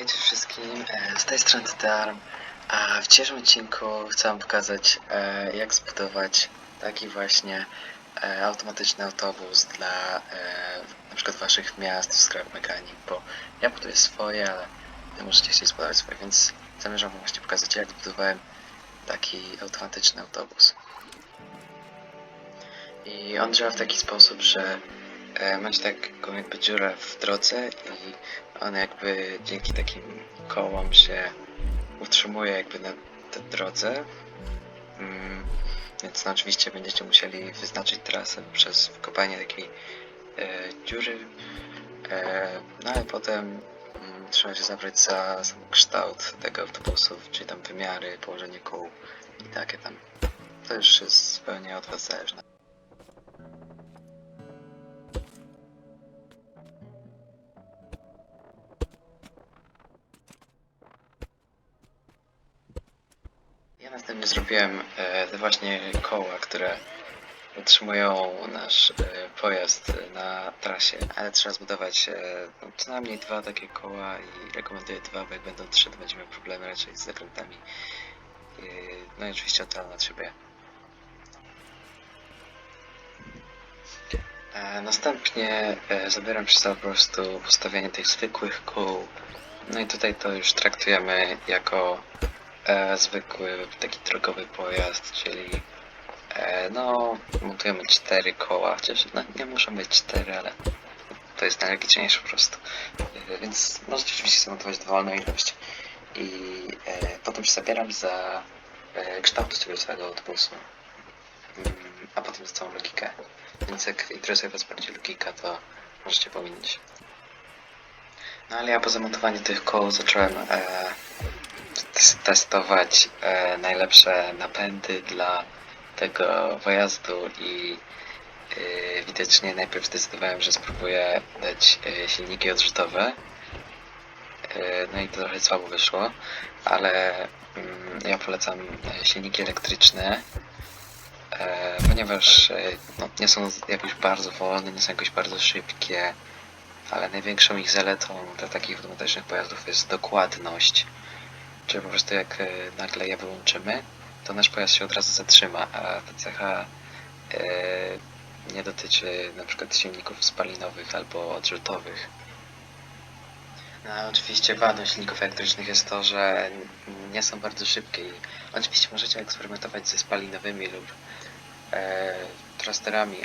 Hejcie wszystkim, e, z tej strony Darm, a w dzisiejszym odcinku chcę wam pokazać e, jak zbudować taki właśnie e, automatyczny autobus dla przykład waszych miast w Scrap Mechanic, bo ja buduję swoje, ale wy możecie chcieć zbudować swoje, więc zamierzam wam właśnie pokazać jak zbudowałem taki automatyczny autobus. I on działa w taki sposób, że macie taką jakby dziurę w drodze i on jakby dzięki takim kołom się utrzymuje jakby na drodze. Mm, więc no oczywiście będziecie musieli wyznaczyć trasę przez wkopanie takiej e, dziury. E, no ale potem mm, trzeba się zabrać za sam kształt tego autobusu, czyli tam wymiary, położenie kół i takie tam. To już jest zupełnie od was zależne. Następnie zrobiłem e, te właśnie koła, które utrzymują nasz e, pojazd na trasie, ale trzeba zbudować e, no, co najmniej dwa takie koła i rekomenduję dwa, bo jak będą trzy, to będziemy mieli problemy raczej z zakrętami. No i oczywiście oddalone od siebie. Następnie zabieram się za po prostu postawienie tych zwykłych kół. No i tutaj to już traktujemy jako e, zwykły taki drogowy pojazd, czyli e, no montujemy cztery koła, chociaż no, nie muszą być cztery, ale to jest najlogiczniejsze po prostu. E, więc możecie oczywiście zamontować dowolną ilość i e, potem się zabieram za e, kształt tego całego autobusu, mm, a potem za całą logikę. Więc jak interesuje Was bardziej logika, to możecie pominąć. No ale ja po zamontowaniu tych koł zacząłem e, testować e, najlepsze napędy dla tego pojazdu i e, widocznie najpierw zdecydowałem, że spróbuję dać e, silniki odrzutowe. E, no i to trochę słabo wyszło, ale mm, ja polecam e, silniki elektryczne, e, ponieważ e, no, nie są jakoś bardzo wolne, nie są jakoś bardzo szybkie, ale największą ich zaletą dla takich automatycznych pojazdów jest dokładność. Czyli po prostu jak e, nagle je wyłączymy, to nasz pojazd się od razu zatrzyma, a ta cecha e, nie dotyczy na przykład silników spalinowych albo odrzutowych. No, oczywiście wadą silników elektrycznych jest to, że nie są bardzo szybkie i oczywiście możecie eksperymentować ze spalinowymi lub e,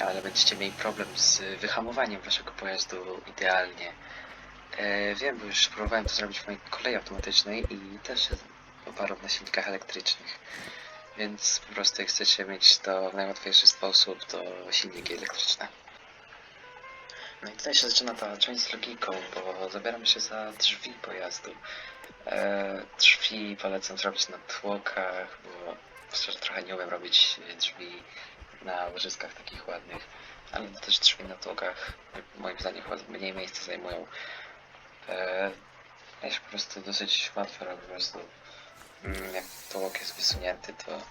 ale będziecie mieli problem z wyhamowaniem waszego pojazdu idealnie. E, wiem, bo już próbowałem to zrobić w mojej kolei automatycznej i też się oparł na silnikach elektrycznych. Więc po prostu jak chcecie mieć to w najłatwiejszy sposób, to silniki elektryczne. No i tutaj się zaczyna ta część z logiką, bo zabieram się za drzwi pojazdu. E, drzwi polecam zrobić na tłokach, bo szczerze trochę nie umiem robić drzwi na łożyskach takich ładnych, ale też drzwi na tłokach moim zdaniem mniej miejsca zajmują. E, ja się po prostu dosyć łatwo robi po prostu. Mm, Jak tłok jest wysunięty, to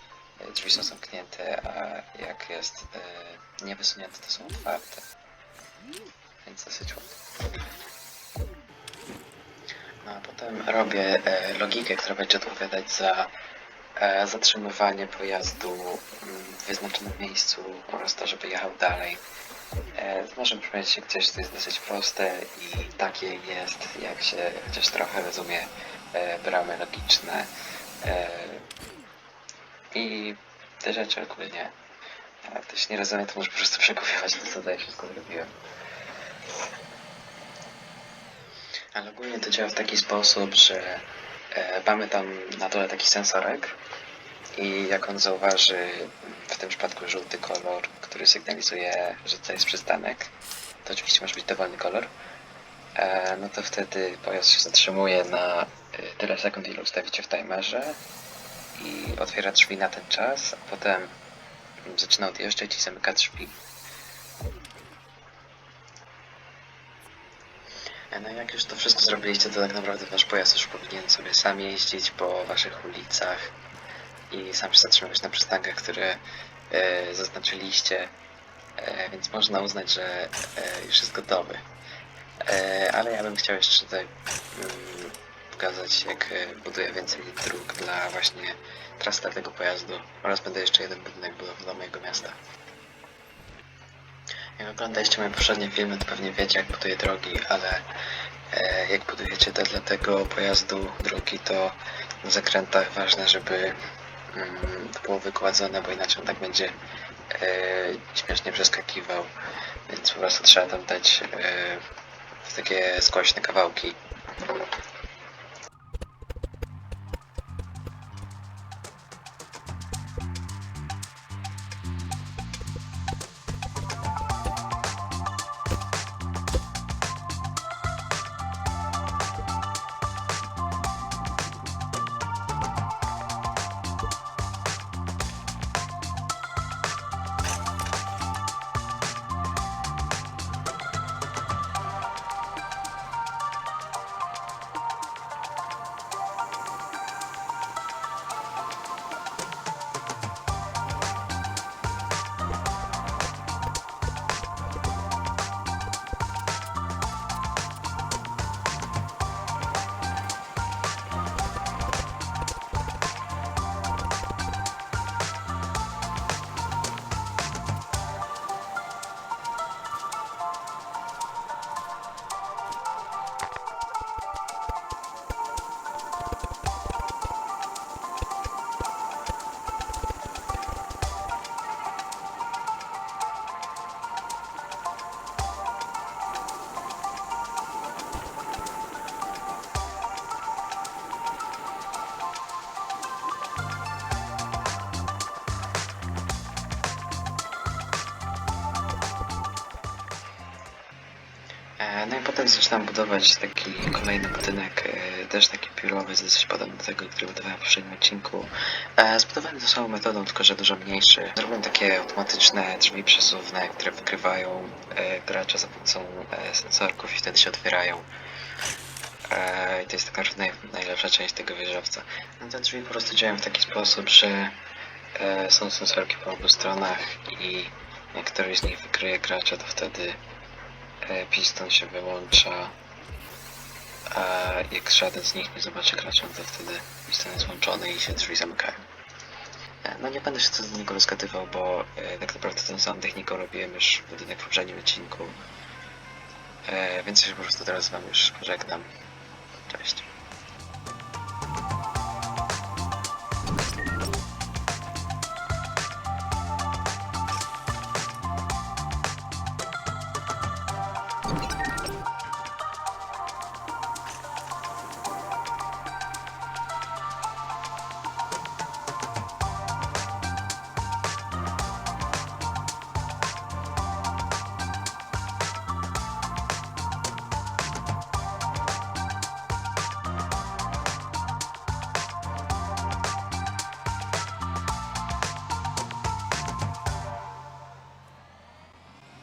drzwi są zamknięte, a jak jest e, niewysunięty, to są otwarte. Więc dosyć łatwo. No a potem robię e, logikę, która będzie odpowiadać za e, zatrzymywanie pojazdu mm, w wyznaczonym miejscu oraz to, żeby jechał dalej. E, to może brzmieć się gdzieś, to jest dosyć proste i takie jest, jak się chociaż trochę rozumie e, bramy logiczne e, i te rzeczy ogólnie. A jak ktoś nie rozumie, to może po prostu przekopiować to, co tutaj wszystko zrobiłem. Ale ogólnie to działa w taki sposób, że e, mamy tam na dole taki sensorek i jak on zauważy w tym przypadku żółty kolor, który sygnalizuje, że to jest przystanek, to oczywiście może być dowolny kolor, e, no to wtedy pojazd się zatrzymuje na e, tyle sekund, ile ustawicie w timerze i otwiera drzwi na ten czas, a potem zaczyna odjeżdżać i zamyka drzwi. E, No jak już to wszystko zrobiliście, to tak naprawdę wasz pojazd już powinien sobie sam jeździć po waszych ulicach i sam się zatrzymywać na przystankach, które e, zaznaczyliście, e, więc można uznać, że e, już jest gotowy. E, ale ja bym chciał jeszcze tutaj mm, pokazać jak e, buduję więcej dróg dla właśnie tras dla tego pojazdu oraz będę jeszcze jeden budynek budował dla mojego miasta. Jak oglądaliście moje poprzednie filmy, to pewnie wiecie jak buduję drogi, ale e, jak budujecie te dla tego pojazdu drogi, to na zakrętach ważne, żeby to było wykładzone, bo inaczej on tak będzie e, śmiesznie przeskakiwał, więc po prostu trzeba tam dać e, w takie skośne kawałki. Potem zaczynam budować taki kolejny budynek, e, też taki biurowy, dosyć podobny do tego, który budowałem w poprzednim odcinku. E, Zbudowałem tą samą metodą, tylko że dużo mniejszy. Zrobiłem takie automatyczne drzwi przesuwne, które wykrywają e, gracza za pomocą sensorków i wtedy się otwierają. I to jest tak naprawdę naj, najlepsza część tego wieżowca. No te drzwi po prostu działają w taki sposób, że są sensorki po obu stronach i jak któryś z nich wykryje gracza, to wtedy piston się wyłącza, a jak żaden z nich nie zobaczy gracza, to wtedy piston jest włączony i się drzwi zamykają. E, No nie będę się co do niego rozgadywał, bo e, tak naprawdę tą samą techniką robiłem już budynek w poprzednim odcinku. E, Więc ja się po prostu teraz wam już pożegnam. Cześć.